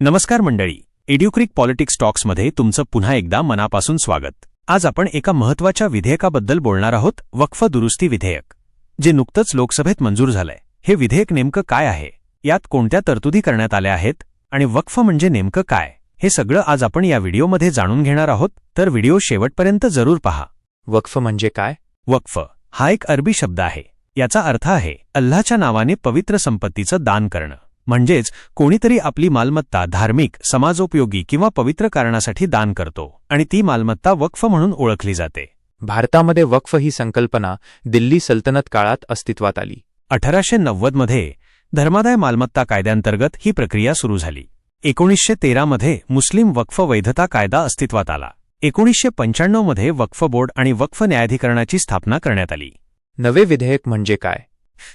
नमस्कार मंडळी. एड्युक्रिक पॉलिटिक्स टॉक्समध्ये तुमचं पुन्हा एकदा मनापासून स्वागत. आज आपण एका महत्त्वाच्या विधेयकाबद्दल बोलणार आहोत वक्फ दुरुस्ती विधेयक. जे नुकतंच लोकसभेत मंजूर झालंय. हे विधेयक नेमकं काय आहे? यात कोणत्या तरतुदी करण्यात आल्या आहेत? आणि वक्फ म्हणजे नेमकं काय? हे सगळं आज आपण या व्हिडिओमध्ये जाणून घेणार आहोत तर व्हिडिओ शेवटपर्यंत जरूर पहा. वक्फ म्हणजे काय? वक्फ हा एक अरबी शब्द आहे. याचा अर्थ आहे अल्लाच्या नावाने पवित्र संपत्तीचं दान करणं. म्हणजेच कोणीतरी आपली मालमत्ता धार्मिक समाजोपयोगी किंवा पवित्र कारणासाठी दान करतो आणि ती मालमत्ता वक्फ म्हणून ओळखली जाते. भारतामध्ये वक्फ ही संकल्पना दिल्ली सल्तनत काळात अस्तित्वात आली. अठराशे नव्वदमध्ये धर्मादाय मालमत्ता कायद्यांतर्गत ही प्रक्रिया सुरू झाली. एकोणीसशे तेरामध्ये मुस्लिम वक्फ वैधता कायदा अस्तित्वात आला. एकोणीसशे पंच्याण्णवमध्ये वक्फ बोर्ड आणि वक्फ न्यायाधिकरणाची स्थापना करण्यात आली. नवे विधेयक म्हणजे काय?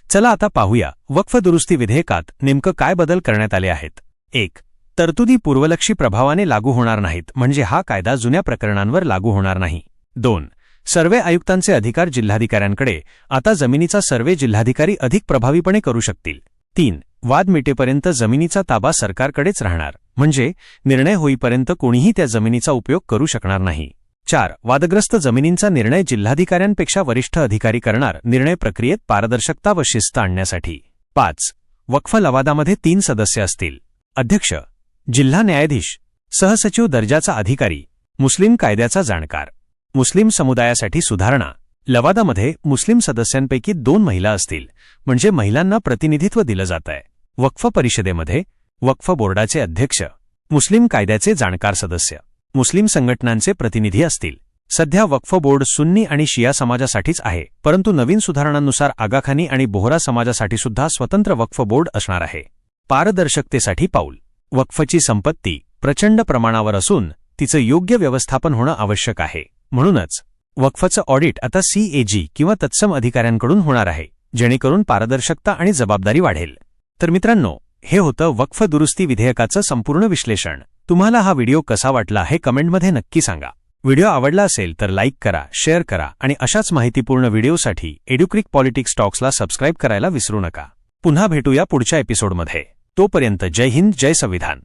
चला आता पाहूया वक्फ दुरुस्ती विधेयकात नेमकं काय बदल करण्यात आले आहेत. एक तरतुदी पूर्वलक्षी प्रभावाने लागू होणार नाहीत म्हणजे हा कायदा जुन्या प्रकरणांवर लागू होणार नाही. दोन सर्वे आयुक्तांचे अधिकार जिल्हाधिकाऱ्यांकडे आता जमिनीचा सर्वे जिल्हाधिकारी अधिक प्रभावीपणे करू शकतील. तीन वाद मिटेपर्यंत जमिनीचा ताबा सरकारकडेच राहणार म्हणजे निर्णय होईपर्यंत कोणीही त्या जमिनीचा उपयोग करू शकणार नाही. चार वादग्रस्त जमिनींचा निर्णय जिल्हाधिकाऱ्यांपेक्षा वरिष्ठ अधिकारी करणार निर्णय प्रक्रियेत पारदर्शकता व शिस्त आणण्यासाठी. पाच वक्फ लवादामध्ये तीन सदस्य असतील. अध्यक्ष जिल्हा न्यायाधीश सहसचिव दर्जाचा अधिकारी मुस्लिम कायद्याचा जाणकार. मुस्लिम समुदायासाठी सुधारणा. लवादामध्ये मुस्लिम सदस्यांपैकी दोन महिला असतील म्हणजे महिलांना प्रतिनिधित्व दिलं जात आहे वक्फ परिषदेमध्ये वक्फ बोर्डाचे अध्यक्ष मुस्लिम कायद्याचे जाणकार सदस्य. मुस्लिम संघटनांचे प्रतिनिधी असतील. सध्या वक्फ बोर्ड सुन्नी आणि शिया समाजासाठीच आहे परंतु नवीन सुधारणांनुसार आगाखानी आणि बोहरा समाजासाठी सुद्धा स्वतंत्र वक्फ बोर्ड असणार आहे. पारदर्शकतेसाठी पाऊल. वक्फची संपत्ती प्रचंड प्रमाणावर असून तिचं योग्य व्यवस्थापन होणं आवश्यक आहे. म्हणूनच वक्फचं ऑडिट आता सीएजी किंवा तत्सम अधिकाऱ्यांकडून होणार आहे जेणेकरून पारदर्शकता आणि जबाबदारी वाढेल. तर मित्रांनो हे होतं वक्फ दुरुस्ती विधेयकाचं संपूर्ण विश्लेषण. तुम्हाला हा व्हिडिओ कसा वाटला हे कमेंटमध्ये नक्की सांगा. व्हिडिओ आवडला असेल तर लाईक करा शेअर करा आणि अशाच माहितीपूर्ण व्हिडिओसाठी एड्युक्रिक पॉलिटिक्स टॉक्सला सबस्क्राईब करायला विसरू नका. पुन्हा भेटूया पुढच्या एपिसोडमध्ये. तोपर्यंत जय हिंद जय संविधान.